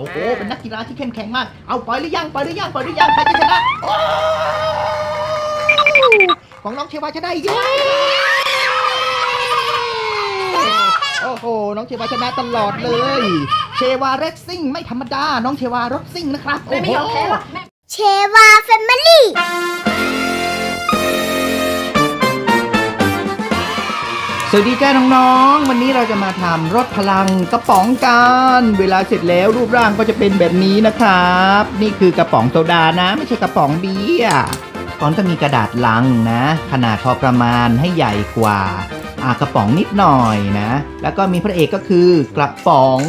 โอ้โห เป็นนักกีฬาที่เข้มแข็งมาก เอาปล่อยหรือยัง ปล่อยหรือยัง ปล่อยหรือยัง ใครจะชนะโอ้ของน้องเชวาชนะอีกแล้วโอ้โห น้องเชวาชนะตลอดเลย เชวาเรสซิ่งไม่ธรรมดา น้องเชวารถซิ่งนะครับแม่ไม่ยอมแพ้หรอกแม่เชวาแฟมิลี่ สวัสดีจ้าน้องๆ วันนี้เราจะมาทำรถพลังกระป๋องกัน เวลาเสร็จแล้วรูปร่างก็จะเป็นแบบนี้นะครับ นี่คือกระป๋องโซดานะ ไม่ใช่กระป๋องเบียร์ก่อนก็มีกระดาษลังนะ ขนาดพอประมาณให้ใหญ่กว่าอากระป๋องนิดหน่อยนะ แล้วก็มีพระเอกก็คือกระป๋อง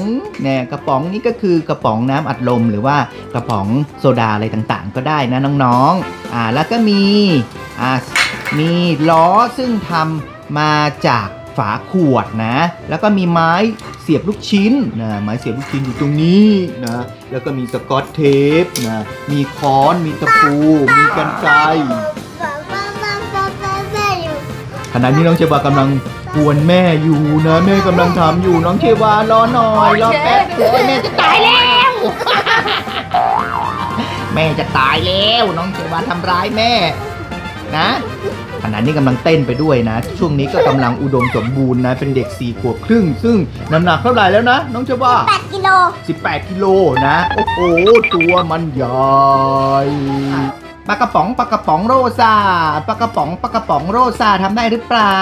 เนี่ยกระป๋องนี้ก็คือกระป๋องน้ำอัดลม หรือว่ากระป๋องโซดาอะไรต่างๆ ก็ได้นะน้องๆอ่าแล้วก็มีอ่ามีล้อซึ่งทำ มาจากฝาขวดนะ แล้วก็มีไม้เสียบลูกชิ้นนะ ไม้เสียบลูกชิ้นอยู่ตรงนี้นะ แล้วก็มีสกอตเทปนะ มีค้อน มีตะปู มีกันไกรป้าป้าป้าป้าป้าป้าอยู่ขณะนี้น้องเชวากำลังกวนแม่อยู่นะ แม่กำลังทำอยู่น้องเชวารอหน่อยรอแป๊บเดียวแม่จะตายแล้ว แม่จะตายแล้ว น้องเชวาทำร้ายแม่นะ ขณะนี้กำลังเต้นไปด้วยนะ ช่วงนี้ก็กำลังอุดมสมบูรณ์นะ เป็นเด็ก4ขวบครึ่ง ซึ่งน้ำหนักเท่าไหร่แล้วนะ น้องเชวา8กิโล18กิโลนะ โอ้โห ตัวมันใหญ่ ปลากระป๋องปลากระป๋องโรซาปลากระป๋องปลากระป๋องโรซาทำได้หรือเปล่า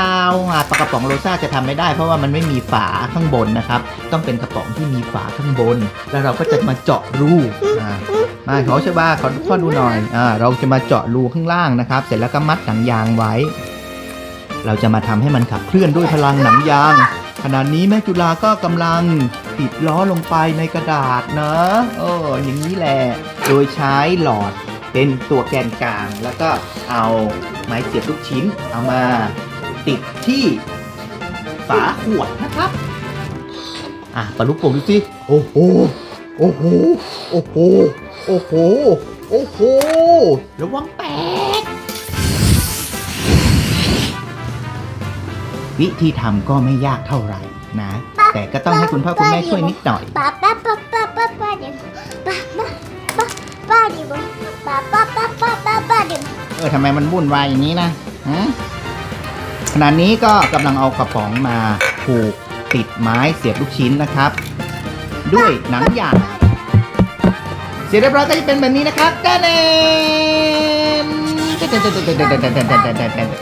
ปลากระป๋องโรซาจะทำไม่ได้ เพราะว่ามันไม่มีฝาข้างบนนะครับ ต้องเป็นกระป๋องที่มีฝาข้างบน แล้วเราก็จะมาเจาะรูมาขอชบาขอพ่อดูหน่อยอ่าเราจะมาเจาะรูข้างล่างนะครับ เสร็จแล้วก็มัดหนังยางไว้ เราจะมาทำให้มันขับเคลื่อนด้วยพลังหนังยางขณะนี้แม่จุฬาก็กำลังติดล้อลงไปในกระดาษนะเอออย่างนี้แหละ โดยใช้หลอด เป็นตัวแกนกลาง แล้วก็เอาไม้เสียบลูกชิ้น เอามาติดที่ฝาขวดนะครับ อะปะลุกโป่งดูสิโอ้โหโอ้โหโอ้โหโอ้โหโอ้โหระวังแตกวิธีทำก็ไม่ยากเท่าไหร่นะ แต่ก็ต้องให้คุณพ่อคุณแม่ช่วยนิดหน่อยป้าป้าป้าป้าป้าป้าเดี๋ยวป้าป้าป้าป้าเดี๋ยว ป้าป้าป้าป้าป้าป้าเดี๋ยวเออทำไมมันวุ่นวายอย่างนี้นะฮะขณะนี้ก็กำลังเอากระป๋องมาผูกติดไม้เสียบลูกชิ้นนะครับ ด้วยหนังยางเสร็จเรียบร้อยก็จะเป็นแบบนี้นะครับจ้าเนน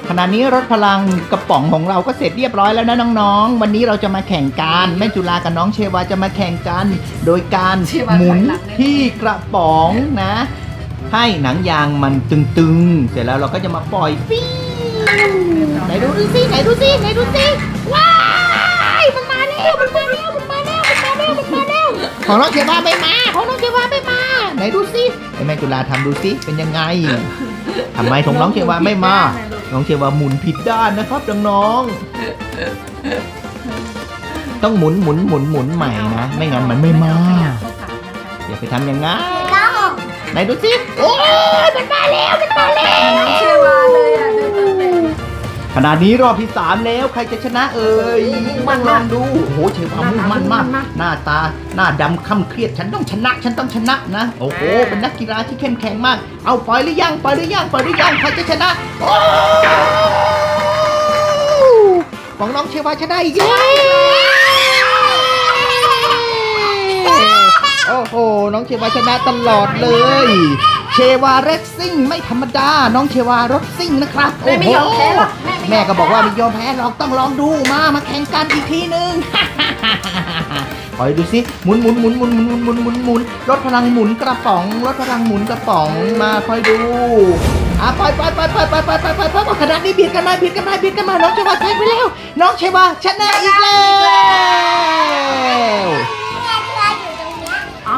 ขณะนี้รถพลังกระป๋องของเราก็เสร็จเรียบร้อยแล้วนะน้องๆ วันนี้เราจะมาแข่งกันแม่จุฬากับน้องเชวาจะมาแข่งกัน โดยการหมุนที่กระป๋องนะ ให้หนังยางมันตึงๆ เสร็จแล้วเราก็จะมาปล่อยฟิวไหนดูดูสิไหนดูสิไหนดูสิว้ายมันมาแล้วมันมาแล้วมันมาแล้วมันมาแล้วมันมาแล้วของน้องเชวาไม่มาของน้องเชวาไม่มา ไหนดูสิให้แม่จุฬาทำดูสิเป็นยังไงทำไมของน้องเชวาไม่มา น้องเชวาหมุนผิดด้านนะครับน้องๆต้องหมุนหมุนหมุนหมุนใหม่นะ ไม่งั้นมันไม่มาอย่าไปทำอย่างนั้น น้องไหนดูสิโอ้ยมันมาแล้วมันมาแล้วน้องเชวาเลยอะเดินเดินเดินขนาดนี้รอบที่สามแล้วใครจะชนะเอ่ยมั่นลองดูโอ้โหเชฟเอามุ่งมั่นมากมั่นมากหน้าตาหน้าดำค่ำเครียดฉันต้องชนะ ฉันต้องชนะนะ โอ้โหอ่าเป็นนักกีฬาที่เข้มแข็งมาก เอาปล่อยหรือยังปล่อยหรือยังปล่อยหรือยังใครจะชนะโอ้ของน้องเชวาชนะอีกแล้ว โอ้โห น้องเชวาชนะตลอดเลย เชวาเรสซิ่งไม่ธรรมดา น้องเชวารถซิ่งนะครับ แม่ไม่ยอมแพ้หรอกแม่ไม่ยอมแพ้แม่ก็บอกว่าไม่ยอมแพ้หรอกต้องลองดูมา มาแข่งกันอีกทีหนึ่งคอยดูสิหมุนหมุนหมุนหมุนหมุนหมุนหมุนหมุนรถพลังหมุนกระป๋องรถพลังหมุนกระป๋องมาคอยดูอะไปไปไปไปไปไปไปไปไปขนาดนี้เบียดกันมาเบียดกันมาเบียดกันมาน้องเชวาแพ้ไปแล้ว น้องเชวาชนะอีกแล้ว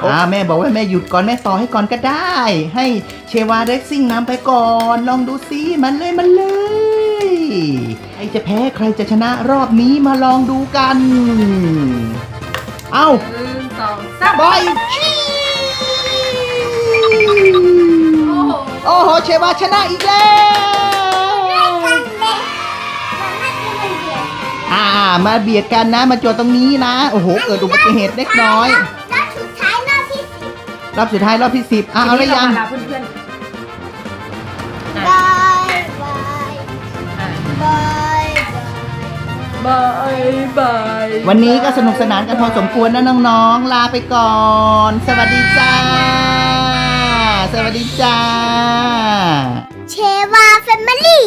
อ่าแม่บอกว่าแม่หยุดก่อนแม่ต่อให้ก่อนก็ได้ ให้เชวาเรซซิ่งนำไปก่อน ลองดูซิมันเลยมันเลยใครจะแพ้ใครจะชนะรอบนี้มาลองดูกัน เอ้าหนึ่งสองสามบอยชีโอ้โหโอ้โหเชวาชนะอีกแล้วอ่ามาเบียดกันนะ มาจอดตรงนี้นะ โอ้โหเกิดอุบัติเหตุเล็กน้อย รอบสุดท้ายรอบที่สิบอะเอาทีแล้วนี้ยังรมลาเพื่อนๆอะบายบายอะบายบายบายบายวันนี้ก็สนุกสนานกันพอสมควรนะน้องๆ ลาไปก่อน สวัสดีจ้า สวัสดีจ้า เชวาแฟมิลี่